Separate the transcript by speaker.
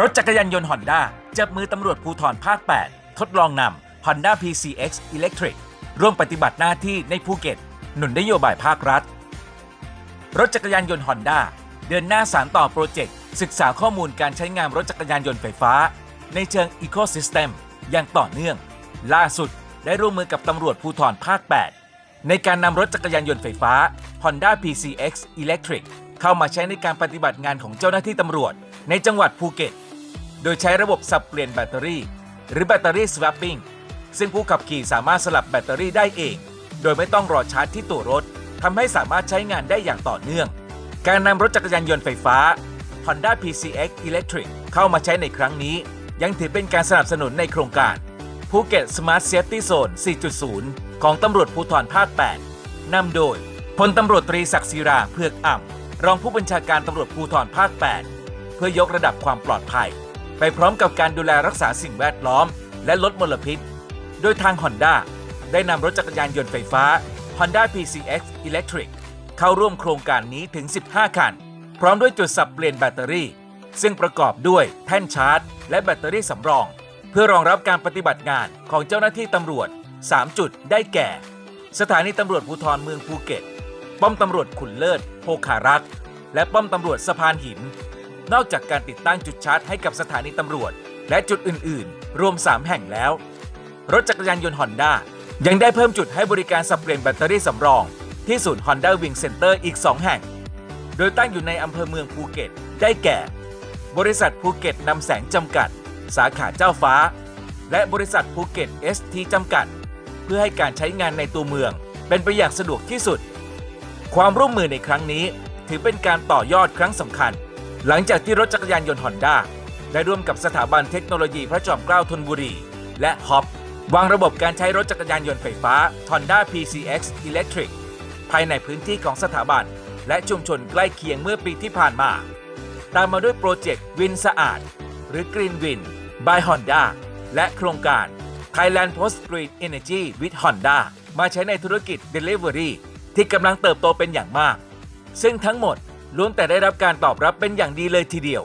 Speaker 1: รถจักรยานยนต์ฮอนด้าจับมือตำรวจภูธรภาค 8 ทดลองนำ Honda PCX Electric ร่วมปฏิบัติหน้าที่ในภูเก็ต หนุนนโยบายภาครัฐ รถจักรยานยนต์ฮอนด้าเดินหน้าสารต่อโปรเจกต์ ศึกษาข้อมูลการใช้งานรถจักรยานยนต์ไฟฟ้า ในเชิง Ecosystem อย่างต่อเนื่อง ล่าสุดได้ร่วมมือกับตำรวจภูธรภาค 8 ในการนำรถจักรยานยนต์ไฟฟ้า Honda PCX Electric เข้ามาใช้ในการปฏิบัติงานของเจ้าหน้าที่ตำรวจ ในจังหวัดภูเก็ต โดยใช้ระบบสับเปลี่ยนแบตเตอรี่ หรือแบตเตอรี่ swapping ซึ่งผู้ขับขี่สามารถสลับแบตเตอรี่ได้เอง โดยไม่ต้องรอชาร์จที่ตัวรถทำให้สามารถใช้งานได้อย่างต่อเนื่อง การนำรถจักรยานยนต์ไฟฟ้า Honda PCX Electric เข้ามาใช้ในครั้งนี้ ยังถือเป็นการสนับสนุนในโครงการภูเก็ต Smart Safety Zone 4.0 ของตำรวจภูธรภาค 8 นำโดยพลตำรวจตรีศักดิ์ศิราเพือกอ่ำรองผู้บัญชาการตำรวจภูธรภาค 8 เพื่อยกระดับความปลอดภัย ไปพร้อมกับการดูแลรักษาสิ่งแวดล้อม และลดมลพิษ โดยทาง Honda ได้นำรถจักรยานยนต์ไฟฟ้า Honda PCX Electric เข้าร่วมโครงการนี้ถึง 15 คัน พร้อมด้วยจุดสับเปลี่ยนแบตเตอรี่ ซึ่งประกอบด้วยแท่นชาร์จ และแบตเตอรี่สำรอง เพื่อรองรับการปฏิบัติงานของเจ้าหน้าที่ตำรวจ 3 จุดได้แก่ สถานีตำรวจภูธรเมืองภูเก็ต ป้อมตำรวจขุนเลิศโพคารักษ์และป้อมตำรวจสะพานหิน นอกจากการติดตั้งจุดชาร์จให้กับสถานีตำรวจ และจุดอื่นๆ รวม 3 แห่งแล้ว รถจักรยานยนต์ฮอนด้ายังได้เพิ่มจุดให้บริการสับเปลี่ยนแบตเตอรี่สำรอง ที่ศูนย์ Honda Wing Center อีก 2 แห่ง โดยตั้งอยู่ในอำเภอเมืองภูเก็ต ได้แก่ บริษัทภูเก็ตนำแสงจำกัด สาขาเจ้าฟ้า และบริษัทภูเก็ต ST จำกัด เพื่อให้การใช้งานในตัวเมือง เป็นไปอย่างสะดวกที่สุด ความร่วมมือในครั้งนี้ ถือเป็นการต่อยอดครั้งสำคัญ หลังจากที่รถจักรยานยนต์ฮอนด้าได้ร่วมกับสถาบันเทคโนโลยีพระจอมเกล้าธนบุรี และฮอปวางระบบการใช้รถจักรยานยนต์ไฟฟ้า Honda PCX Electric ภายในพื้นที่ของสถาบัน และชุมชนใกล้เคียงเมื่อปีที่ผ่านมา ตามมาด้วยโปรเจกต์วินสะอาด หรือ Green Win by Honda และโครงการ Thailand Post Green Energy with Honda มาใช้ในธุรกิจ Delivery ที่กำลังเติบโตเป็นอย่างมาก ซึ่งทั้งหมด ล้วนแต่ได้รับการตอบรับเป็นอย่างดีเลยทีเดียว